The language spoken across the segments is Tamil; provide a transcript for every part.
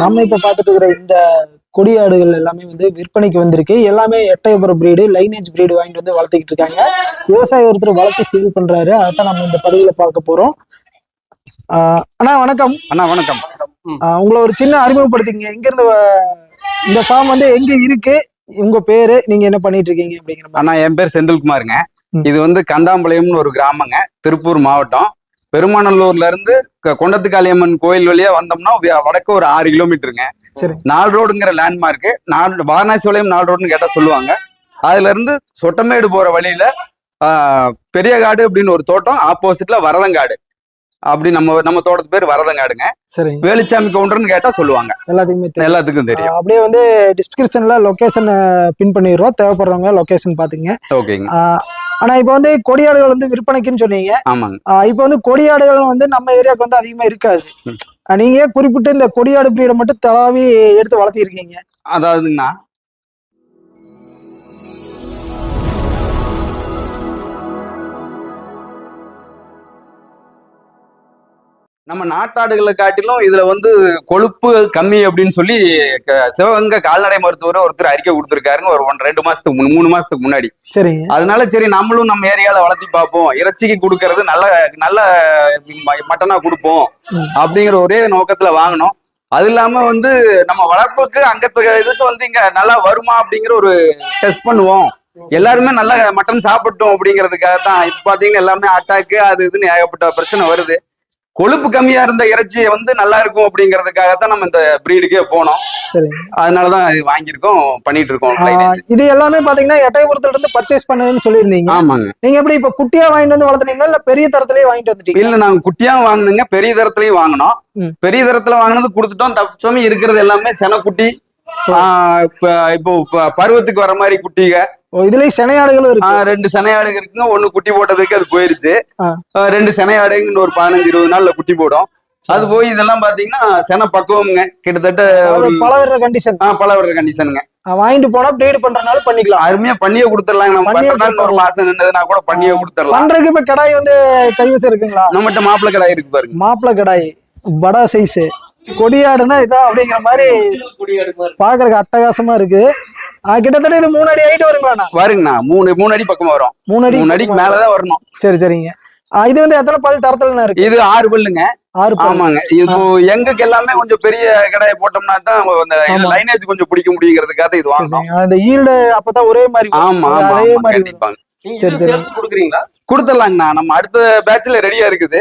நம்ம இப்ப பார்த்துட்டு இருக்கிற இந்த கொடியாடுகள் எல்லாமே வந்து விற்பனைக்கு வந்திருக்கு. எல்லாமே எட்டயபுரம் பிரீடு லைனேஜ் பிரீடு வாங்கிட்டு வந்து வளர்த்துக்கிட்டு இருக்காங்க. விவசாயி ஒருத்தர் வளர்த்து சேல் பண்றாரு. அதான் நம்ம இந்த பதிவுல பார்க்க போறோம். அண்ணா வணக்கம். அண்ணா வணக்கம். உங்களை ஒரு சின்ன அறிமுகப்படுத்திங்க எங்க இருந்து இந்த ஃபார்ம் வந்து எங்க இருக்கு? உங்க பேரு நீங்க என்ன பண்ணிட்டு இருக்கீங்க அப்படிங்கிற அண்ணா என் பேர் செந்தில்குமாருங்க. இது வந்து கந்தாம்பாளையம்னு ஒரு கிராமங்க. திருப்பூர் மாவட்டம். பெருமாநல்லூர்ல இருந்து கொண்டத்துக்காளியம்மன் கோயில் வழியா வந்தோம்னா வடக்கு ஒரு ஆறு கிலோமீட்டருங்க. சரி. நாலு ரோடுங்கிற லேண்ட்மார்க்கு நாலு வாரணாசி வளையம் நாலு ரோடுன்னு கேட்டா சொல்லுவாங்க. அதுல இருந்து சொட்டமேடு போற வழியில ஆஹ், பெரியகாடு அப்படின்னு ஒரு தோட்டம் ஆப்போசிட்ல வரதங்காடு. அப்படி நம்ம நம்ம தோட்டத்து பேர் வரதங்காடுங்க. சரிங்க. வேலுச்சாமி கவுண்டர்னு கேட்டா சொல்லுவாங்க. எல்லாத்துக்குமே தெரியும். எல்லாத்துக்கும் தெரியும். அப்படியே வந்து டிஸ்கிரிப்ஷன்ல லொகேஷன் பின் பண்ணிடுறோம். தேவைப்படுறவங்க லொகேஷன் பாத்துங்க ஓகேங்க. ஆனா இப்போ வந்து கொடியாடுகள் வந்து விற்பனைக்குன்னு சொன்னீங்க. ஆமாங்க. இப்போ வந்து கொடியாடுகள் வந்து நம்ம ஏரியாவுக்கு வந்து அதிகமா இருக்காது. நீங்க குறிப்பிட்டு இந்த கொடியாடு பிரீடை மட்டும் தலாவி எடுத்து வளர்த்திருக்கீங்க? அதாவதுங்கண்ணா நம்ம நாட்டாடுகளை காட்டிலும் இதுல வந்து கொழுப்பு கம்மி அப்படின்னு சொல்லி சிவகங்கை கால்நடை மருத்துவர் ஒருத்தர் அறிக்கை கொடுத்துருக்காருங்க. ஒரு ஒன் ரெண்டு மாசத்துக்கு மூணு மாசத்துக்கு முன்னாடி. சரிங்க. அதனால சரி நம்மளும் நம்ம ஏரியால வளர்த்தி பார்ப்போம். இறைச்சிக்கு கொடுக்கறது நல்ல நல்ல மட்டனா கொடுப்போம். அப்படிங்கிற ஒரே நோக்கத்துல வாங்கினோம். அது இல்லாம வந்து நம்ம வளர்ப்புக்கு அங்கத்து இதுக்கு வந்து இங்க நல்லா வருமா அப்படிங்கிற ஒரு டெஸ்ட் பண்ணுவோம். எல்லாருமே நல்ல மட்டன் சாப்பிட்டோம் அப்படிங்கிறதுக்காக தான் இப்ப பாத்தீங்கன்னா எல்லாமே அட்டாக்கு அது இதுன்னு ஏகப்பட்ட பிரச்சனை வருது. கொழுப்பு கம்மியா இருந்த இறைச்சி வந்து நல்லா இருக்கும் அப்படிங்கிறதுக்காக தான் நம்ம இந்த பிரீடுக்கே போனோம். சரிங்க அதனாலதான் இது வாங்கியிருக்கோம் பண்ணிட்டு இருக்கோம். இது எல்லாமே பாத்தீங்கன்னா எட்டயபுரத்துல இருந்து பர்ச்சேஸ் பண்ணுன்னு சொல்லியிருந்தீங்க. ஆமாங்க. நீங்க எப்படி இப்ப குட்டியா வாங்கிட்டு வந்து வளர்த்துனீங்களா இல்ல பெரிய தரத்திலேயே வாங்கிட்டு வந்துட்டீங்க இல்ல நாங்க குட்டியா வாங்கினுங்க பெரிய தரத்துலயும் வாங்கினோம். பெரிய தரத்துல வாங்கினது கொடுத்துட்டோம் தப்பிச்சோமே இருக்கிறது எல்லாமே செனக்குட்டி. இப்ப இப்போ பருவத்துக்கு வர மாதிரி குட்டிக. ஓ, இதுலயும் சினையாடுகளும் இருக்கு. ரெண்டு செனையாடுங்க இருக்குங்க. ஒண்ணு குட்டி போட்டதுக்கு அது போயிருச்சு. ரெண்டு செனையாடுங்க ஒரு பதினஞ்சு இருபது நாள்ல குட்டி போடும். அது போய் இதெல்லாம் பாத்தீங்கன்னா சென பக்குவம்ங்க. கிட்டத்தட்ட பல வர்ற கண்டிஷன் ஆஹ் பல வருட கண்டிஷனுங்க வாங்கிட்டு போனா பிரீடு பண்றதுனால பண்ணிக்கலாம். அருமையா பண்ணியே கொடுத்துடலாங்க. நம்ம பண்ணியே பண்ற நாள் ஒரு மாசம் நின்றதுனா கூட பண்ணியே கொடுத்துடலாம். பண்றதுக்கு இப்ப கடாய் வந்து கைவசம் இருக்குங்களா? நம்மகிட்ட மாப்பிள்ளை கடை இருக்கு பாருங்க. மாப்பிளை கடாய் படா சைஸ் கொடியாடுனா இதான் அப்படிங்கிற மாதிரி. பாக்குறதுக்கு அட்டகாசமா இருக்கு. கிட்டத்தட்ட இது மூணு அடி ஹைட் வருங்களாண்ணா பாருங்கண்ணா மூணு மூணு அடி பக்கம் வரும். மூணு அடி மூணு அடிக்கு மேலதான் வரணும். சரி சரிங்க. ஆஹ் இது வந்து எத்தனை பல் தரத்துல இருக்கு? இது ஆறு பல்லுங்க. ஆறு ஆமாங்க. இப்போ எங்களுக்கு எல்லாமே கொஞ்சம் பெரிய கடையை போட்டோம்னா தான் அந்த இது. லைனேஜ் கொஞ்சம் பிடிக்க முடியுங்கிறதுக்காக இது வாங்கணும். அந்த ஈல்டு அப்பதான் ஒரே மாதிரி. ஆமா அதே ஆமா, மாதிரி கண்டிப்பாங்க. இது கொடுத்துடலாங்கண்ணா. நம்ம அடுத்த பேட்ச்ல ரெடியா இருக்குது.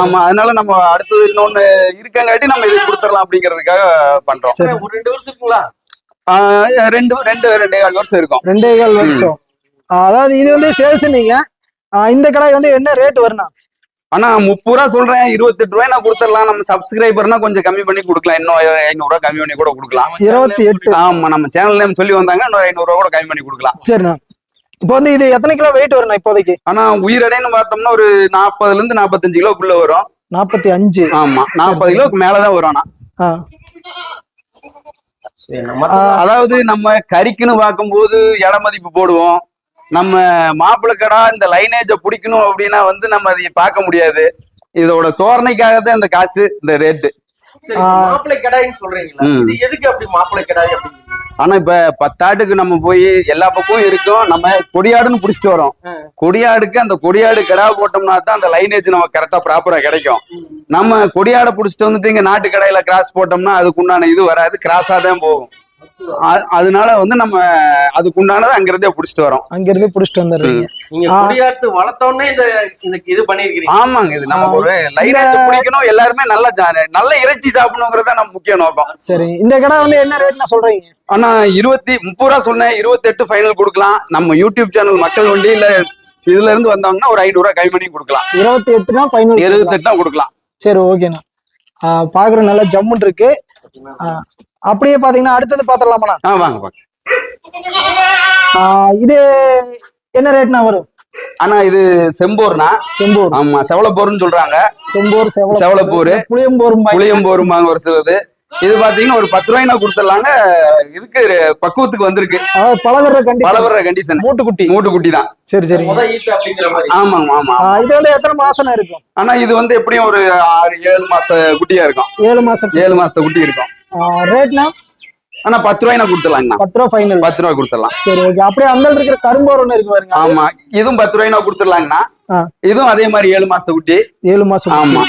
ஆமா அதனால நம்ம அடுத்தது இன்னொன்னு இருக்கங்காட்டி நம்ம இது கொடுத்துடலாம் அப்படிங்கிறதுக்காக பண்றோம். ஒரு ரெண்டு ஆஹ் ரெண்டு ரெண்டு ரெண்டே கால் வருஷம் இருக்கும். ரெண்டே கால் வருஷம். அதாவது இது வந்து சேல்ஸ் நீங்க இந்த கடாய் வந்து என்ன ரேட் வரணும் ஆனா முப்பது ரூபா சொல்றேன் இருபத்தெட்டு ரூபாய் நான் கொடுத்துடலாம். நம்ம சப்ஸ்கிரைபர்னா கொஞ்சம் கம்மி பண்ணி கொடுக்கலாம். இன்னும் ஐநூறு ரூபாய் கம்மி பண்ணி கூட கொடுக்கலாம். இருபத்தி எட்டு. ஆமா நம்ம சேனல் நேம் சொல்லி வந்தாங்க இன்னொரு ஐநூறு ரூபா கூட கம்மி பண்ணி கொடுக்கலாம். சரிண்ணா. இப்போ வந்து இது எத்தனை கிலோ வெயிட் வரணும் இப்போதைக்கு? ஆனா உயிரடைன்னு பார்த்தோம்னா ஒரு நாற்பதுல இருந்து நாற்பத்தஞ்சு கிலோக்குள்ள வரும். நாற்பத்தி அஞ்சு. ஆமா நாற்பது கிலோக்கு மேலதான் வரும் ஆனா அதாவது நம்ம கறிக்குன்னு பார்க்கும்போது இட மதிப்பு போடுவோம் நம்ம மாப்பிள்ளை கடா இந்த லைனேஜ பிடிக்கணும் அப்படின்னா வந்து நம்ம அதை பார்க்க முடியாது இதோட தோரணைக்காக தான் இந்த காசு இந்த ரேட்டு. மாப்பிள்ளை கடாயின்னு சொல்றீங்களா? ம். இது எதுக்கு அப்படி மாப்பிள்ளை கடாய் அப்படி ஆனா இப்ப பத்தாட்டுக்கு நம்ம போய் எல்லா பக்கமும் இருக்கும். நம்ம கொடியாடுன்னு புடிச்சிட்டு வரோம். கொடியாடுக்கு அந்த கொடியாடு கிடா போட்டோம்னா தான் அந்த லைனேஜ் நம்ம கரெக்டா ப்ராப்பரா கிடைக்கும். நம்ம கொடியாடை புடிச்சிட்டு வந்துட்டு இங்க நாட்டு கடையில கிராஸ் போட்டோம்னா அதுக்குண்டான இது வராது. கிராஸா தான் போகும். அதனால வந்து நம்ம அதுக்குண்டானதை அங்கிருந்தே புடிச்சிட்டு வரோம். அங்க இருந்து புடிச்சிட்டு வந்துடுறீங்க. நீங்க ஆ. குடியாட்டு வளர்த்தோடனே இந்த இது பண்ணிருக்கீங்க ஆமாங்க இது நம்ம ஆ. ஒரு லைனேஜ் பிடிக்கணும் எல்லாருமே நல்ல ஜா- நல்ல இறைச்சி சாப்பிடணுங்கிறது தான் நம்ம முக்கிய நோக்கம். சரி இந்த கடை வந்து என்ன ரேட்னா சொல்றீங்க? ஆனா இருபத்தி முப்பது ரூபா சொன்னேன் இருபத்தி எட்டு ஃபைனல் கொடுக்கலாம். நம்ம யூடியூப் சேனல் மக்கள் வண்டி இல்ல இதுல இருந்து வந்தாங்கன்னா ஒரு ஐநூறு ரூபாய் கம்மி பண்ணி கொடுக்கலாம். இருபத்தி எட்டுனா ஃபைனல் இருபத்தி எட்டு கொடுக்கலாம். சரி ஓகேண்ணா பாக்குற நல்லா ஜம்முன் இருக்கு. அப்படியே பாத்தீங்கன்னா அடுத்தது பாத்திரலாமாண்ணா ஆ வாங்க வாங்க. ஆஹ் இது என்ன ரேட்னா வரும்? ஆனா இது செம்போர்னா செம்பூர். ஆமா செவலப்போர்னு சொல்றாங்க. செம்பூர் செவல செவலப்போர். புளியம்பூர் புளியம்போருமாங்க ஒரு சிலது. இது பாத்தீங்கன்னா ஒரு பத்து ரூபாய்னா கொடுத்துடலாங்க. இதுக்கு பக்குவத்துக்கு வந்திருக்கு. அதாவது பழகுற கண்டி பல வர்ற கண்டிஷன் மூட்டுக்குட்டி மூட்டு குட்டி தான். சரி சரி. முத ஈட்டு அப்படிங்கிற மாதிரி. ஆமாங்க ஆமா இது வந்து எத்தனை மாசம் இருக்கும்? ஆனா இது வந்து எப்படியும் ஒரு ஆறு ஏழு மாச குட்டியா இருக்கும். ஏழு மாசம். ஏழு மாசத்த குட்டி இருக்கும். ரேட்னா ஆனா பத்து ரூபாய்னா கொடுத்துடலாங்கண்ணா பத்து ரூபா ஃபைனல் பத்து ரூபாய் கொடுத்துடலாம். சரி ஓகே அப்படியே அந்த இருக்கிற கரும்போர் ஒண்ணு இருக்கு பாருங்க. ஆமா இதுவும் பத்து ரூபாய்னா கொடுத்துடலாங்கண்ணா ஆ. இதுவும் அதே மாதிரி ஏழு மாசத்த குட்டி. ஏழு மாசம் ஆமா.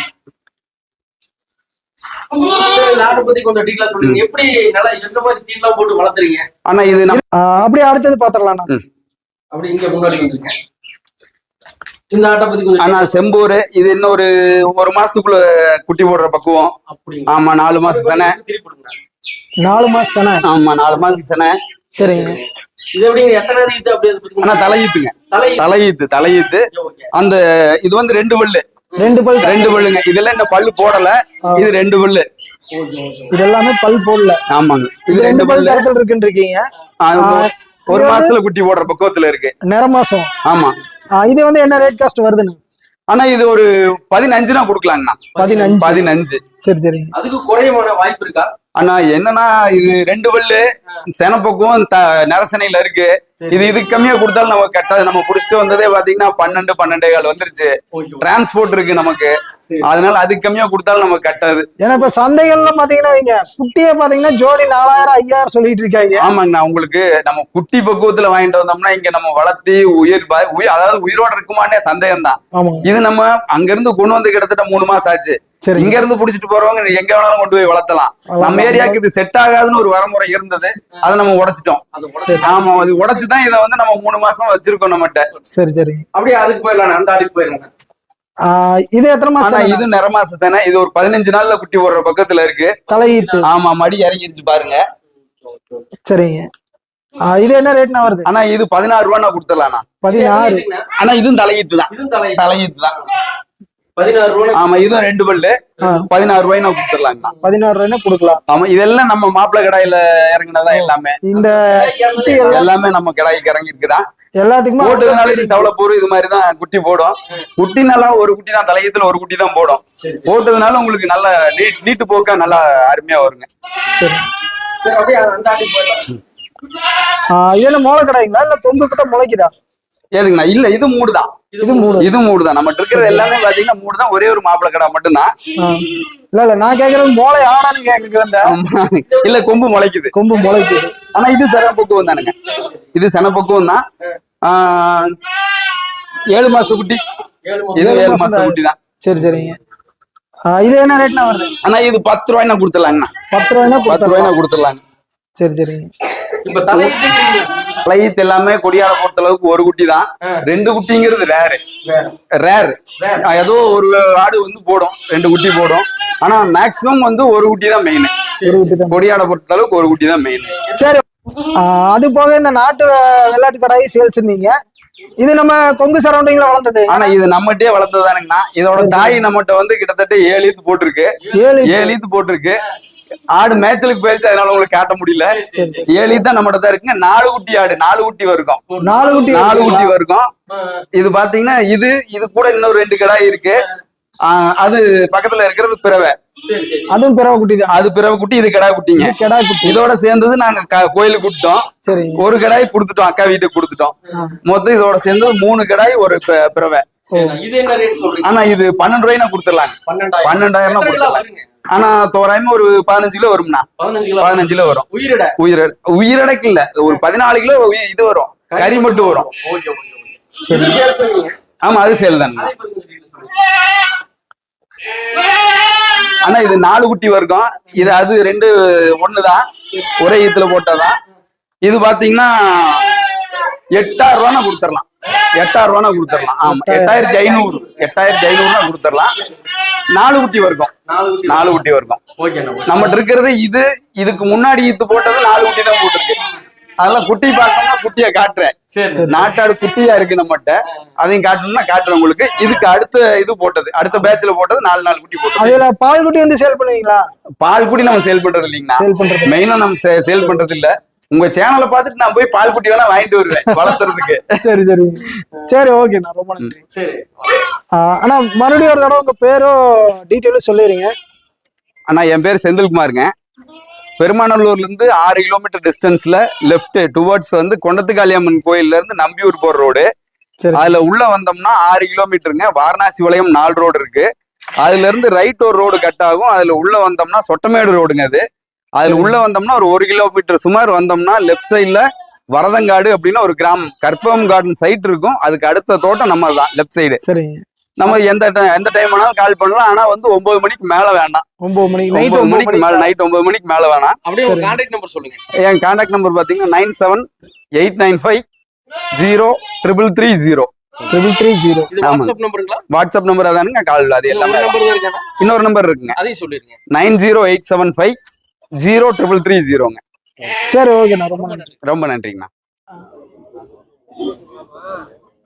ஆனா இது அப்படியே அடுத்தது பாத்திரலாம் அப்படி இங்க முன்னாடி வந்துருங்க. இந்த ஆட்டை பத்தி கொஞ்சம் ஆனா செம்பூர் இது இன்னும் ஒரு ஒரு மாசத்துக்குள்ள குட்டி போடுற பக்குவம். ஆமா நாலு மாசம் கொடுங்க நாலு மாசம் தானே? ஆமா நாலு மாசம் செனை சரிங்க. இது எப்படிங்க? எத்தனை ஈட்டு அப்படி ஆனா தலையீத்துங்க. தலை தலையீத்து தலையீத்து. அந்த இது வந்து ரெண்டு பல்லு ரெண்டு பல் ரெண்டு பல்லுங்க இதெல்லாம் இந்த பல்லு போடல. இது ரெண்டு பல்லு இது எல்லாமே பல் போடல. ஆமாங்க. இது ரெண்டு பல் பல்லு கருத்தில் இருக்குன்னு இருக்கீங்க. ஒரு மாசத்துல குட்டி போடுற பக்குவத்துல இருக்கு. நிற மாசம். ஆமா. இது வந்து என்ன ரேட் காஸ்ட் வருதுன்னு? ஆனா இது ஒரு பதினஞ்சுனா கொடுக்கலாங்கண்ணா. பதினஞ்சு. பதினஞ்சு. சரி சரிங்க அதுக்கு குறையமான வாய்ப்பு இருக்கா? ஆனா என்னன்னா இது ரெண்டு பல்லு? செனப்பக்குவம் த நரசனையில இருக்கு. இது இதுக்கு கம்மியா கொடுத்தாலும் நமக்கு கட்டாது நம்ம புடிச்சிட்டு வந்ததே பாத்தீங்கன்னா பன்னெண்டு பன்னெண்டே கால் வந்துருச்சு. டிரான்ஸ்போர்ட் இருக்கு நமக்கு. அதனால அதுக்கு கம்மியா கொடுத்தாலும் நமக்கு கட்டாது ஏன்னா இப்ப சந்தைகள்ல பாத்தீங்கன்னா வைங்க குட்டியே பாத்தீங்கன்னா ஜோடி நாலாயிரம் ஐயாயிரம் சொல்லிட்டு இருக்காங்க. ஆமாங்கண்ணா உங்களுக்கு நம்ம குட்டி பக்குவத்துல வாங்கிட்டு வந்தோம்னா இங்க நம்ம வளர்த்தி உயிர் உயிர் அதாவது உயிரோட இருக்குமானே சந்தேகம் தான் இது நம்ம அங்க இருந்து கொண்டு வந்து கிட்டத்தட்ட மூணு மாசம் ஆச்சு. சரி. இங்க இருந்து புடிச்சிட்டு போறவங்க எங்க வேணாலும் கொண்டு போய் வளர்த்தலாம். நம்ம ஏரியாக்கு இது செட் ஆகாதுன்னு ஒரு வரமுறை இருந்தது. அதை நம்ம உடைச்சிட்டோம். ஆமா அது உடைச்சுதான் இதை வந்து நம்ம மூணு மாசம் வச்சிருக்கோம் நம்மகிட்ட. சரி சரி. அப்படியே அதுக்கு போயிடலாம் அந்த ஆட்டுக்கு போயிடலாம் ஆ, இது எத்தனை ஆனா மாசம் இது நிறமாச சேனை இது ஒரு பதினஞ்சு நாள்ல குட்டி போடுற பக்கத்துல இருக்கு. தலையீத்து ஆமா மடி இறங்கிருச்சு பாருங்க. சரிங்க. இது என்ன ரேட்னா வருது? ஆனா இது பதினாறு ரூபா நான் கொடுத்துடலாம்ண்ணா பதினாறு ஆனா இதுவும் தலையீத்து தான் தலையீத்து தான் ஆமா இதுவும் ரெண்டு பல்லு. பதினாறு ரூபாய் நான் கொடுத்துடலாங்கண்ணா பதினாறு ரூபாய்னா கொடுக்கலாம். ஆமா இதெல்லாம் நம்ம மாப்பிள்ளை கடாயில இறங்குனதா எல்லாமே. இந்த குட்டி எல்லாம் நம்ம கடாய்க்கு இறங்கி இருக்குதான் எல்லாத்துக்குமே போட்டதுனால இது சவளப்பூர் இது மாதிரி தான் குட்டி போடும். குட்டினால ஒரு குட்டி தான் தலையத்துல ஒரு குட்டி தான் போடும். போட்டதுனால உங்களுக்கு நல்ல நீட் நீட்டு போக்கா நல்லா அருமையா வருங்க. சரி. சரி அப்படியே அந்த ஆட்டுக்கு போயிடலாம். ஆ, இது என்ன மோளை கடாய்ங்களா இல்ல கொம்பு கிட்ட முளைக்குதா? ஏதுங்கண்ணா இல்ல இது மூடுதான் இது மூடு. இது மூடுதான் நம்ம இருக்கிறது எல்லாமே பாத்தீங்கன்னா மூடுதான் ஒரே ஒரு மாப்பிள்ளை கடை மட்டும்தான். இல்ல இல்ல நான் கேக்குறது மோளை ஆடான்னு ஆமா. இல்ல கொம்பு முளைக்குது. கொம்பு முளைக்குது. ஆனா இது சன பக்குவம் தானுங்க இது சன பக்குவம் தான் ஆஹ், ஏழு மாச குட்டி. இது ஏழு மாசம் மாச தான். குட்டி தான் சரி சரிங்க. இது என்ன ரேட்னா வருது? ஆனா இது பத்து ரூபாய் நான் கொடுத்துடலாங்கண்ணா. பத்து ரூபாய்னா பத்து கொடுத்துருவாங்க ரூபாய் நான் கொடுத்துடலாங்க. சரி சரிங்க. இப்ப தலையிட்டு லைட் எல்லாமே கொடியால பொறுத்த அளவுக்கு ஒரு குட்டி தான். ரெண்டு குட்டிங்கிறது ரேரு ரேர் ஏதோ ஒரு ஆடு வந்து போடும். ரெண்டு குட்டி போடும். ஆனா மேக்சிமம் வந்து ஒரு குட்டி தான் மெயின் கொடியாட பொறுத்த அளவுக்கு ஒரு குட்டி தான் மெயின் சரி அது போக இந்த நாட்டு வெ- வெள்ளாட்டு கடாய் சேல்ஸ் இருந்தீங்க இது நம்ம கொங்கு சரௌண்டிங்ல வளர்ந்தது. ஆனா இது நம்மகிட்டயே வளர்த்ததானுங்கண்ணா இதோட தாய் நம்மகிட்ட வந்து கிட்டத்தட்ட ஏழு ஈத்து போட்டிருக்கு. ஏழு ஏழு ஈத்து போட்டிருக்கு. ஆடு மேய்ச்சலுக்கு போயிருச்சு அதனால உங்களுக்கு காட்ட முடியல. ஏழு தான் நம்மகிட்ட தான் இருக்குங்க. நாலு குட்டி ஆடு நாலு குட்டி வருக்கும். நாலு குட்டி நாலு? குட்டி வருக்கும். இது பாத்தீங்கன்னா இது இது கூட இன்னொரு ரெண்டு கிடாய் இருக்கு. ஆஹ் அது பக்கத்துல இருக்கிறது பிறவை. அதுவும் பிறவை குட்டி தான். அது பிறவை குட்டி இது கிடா குட்டிங்க. கெடா குட்டி. இதோட சேர்ந்தது நாங்க க- கோயிலுக்கு கொடுத்தோம் சரி. ஒரு கடாய் கொடுத்துட்டோம் அக்கா வீட்டுக்கு கொடுத்துட்டோம். மொத்தம் இதோட சேர்ந்தது மூணு கடாய் ஒரு பிறவை. சரி இது என்ன ரேட் சொல்றீங்க? ஆனா இது பன்னெண்டு ரூபாய் கொடுத்துடலாங்க. பன்னெண்டாயிரம். கொடுத்துடலாம். ஆனா தோராயமா ஒரு பதினஞ்சு கிலோ வரும்ண்ணா. பதினஞ்சு கிலோ. வரும். உயிரிட? உயிர உயிரடைக்கு இல்ல. ஒரு பதினாலு கிலோ இது வரும். கறி மட்டும் வரும். ஆமா அது சேல் தான் ஆனா இது நாலு குட்டி வர்க்கம். இது அது ரெண்டு ஒண்ணுதான். ஒரே ஈத்துல போட்டதான் இது பாத்தீங்கன்னா எட்டாயிரம் ரூபானா கொடுத்துடலாம். எட்டாயிரம் ரூபானா கொடுத்துடலாம். ஆமா. எட்டாயிரத்தி ஐநூறு. எட்டாயிரத்தி ஐநூறுனா கொடுத்துடலாம். நாலு குட்டி வர்க்கம் நாலு குட்டி குட்டி வர்க்கம் ஓகே அண்ணா நம்மகிட்ட இருக்கிறது இது இதுக்கு முன்னாடி ஈத்து போட்டது நாலு குட்டி தான் போட்டிருக்கு. அதெல்லாம் குட்டி பார்க்கணும்னா குட்டியை காட்டுறேன். நாட்டாடு குட்டியா இருக்கு நம்மகிட்ட. அதையும் காட்டணும்னா காட்டுறேன் உங்களுக்கு. இதுக்கு அடுத்த இது போட்டது அடுத்த பேட்ச்ல போட்டது நாலு நாலு குட்டி போட்டது அதுல பால் குட்டி வந்து சேல் பண்ணுவீங்களா? பால் குடி நம்ம சேல் பண்றது இல்லைங்கண்ணா. மெயினா நம்ம சேல் பண்றது இல்ல. உங்க சேனலை பார்த்துட்டு நான் போய் பால் குட்டி வேணா வாங்கிட்டு வருவேன் வளர்த்துறதுக்கு. சரி சரி. சரி ஓகேண்ணா ரொம்ப நன்றி. சரி. அண்ணா மறுபடியும் ஒரு தடவை உங்க பேரும் டீட்டெயிலும் சொல்லிடுங்க அண்ணா என் பேர் செந்தில்குமாருங்க. பெருமாநல்லூர்ல இருந்து ஆறு கிலோமீட்டர் டிஸ்டன்ஸ்ல லெஃப்ட் டுவர்ட்ஸ் வந்து கொண்டத்துக்காளியம்மன் கோயில்ல இருந்து நம்பியூர் போற ரோடு அதுல உள்ள வந்தோம்னா ஆறு கிலோமீட்டருங்க வாரணாசி வளையம் நாலு ரோடு இருக்கு. அதுல இருந்து ரைட் ஒரு ரோடு கட் ஆகும். அதுல உள்ள வந்தோம்னா சொட்டமேடு ரோடுங்க அது. அதுல. உள்ள வந்தோம்னா ஒரு ஒரு கிலோமீட்டர் சுமார் வந்தோம்னா லெஃப்ட் சைட்ல வரதங்காடு அப்படின்னு ஒரு கிராமம். கற்பகம் கார்டன் சைட் இருக்கும். அதுக்கு அடுத்த தோட்டம் நம்ம தான் லெஃப்ட் சைடு சரிங்க. நம்ம எந்த எந்த டைம் வேணாலும் கால் பண்ணலாம். ஆனா வந்து ஒன்பது மணிக்கு மேல வேண்டாம். ஒன்பது மணிக்கு நைட் ஒன்பது மணிக்கு மேல நைட் ஒன்பது மணிக்கு மேல வேணாம். அப்படியே. கான்டாக்ட் நம்பர் சொல்லுங்க. என் கான்டாக்ட் நம்பர் பாத்தீங்கன்னா nine seven eight nine five zero triple three zero triple three zero. WhatsApp நம்பருங்களா வாட்ஸ்அப் நம்பர் அதானுங்க கால் அது எல்லாமே. இன்னொரு நம்பர் இருக்குங்க. அதையும் சொல்லிருங்க nine zero eight seven five zero triple three ஜீரோங்க சரி ஓகேண்ணா ரொம்ப நன்றி. ரொம்ப நன்றிங்கண்ணா.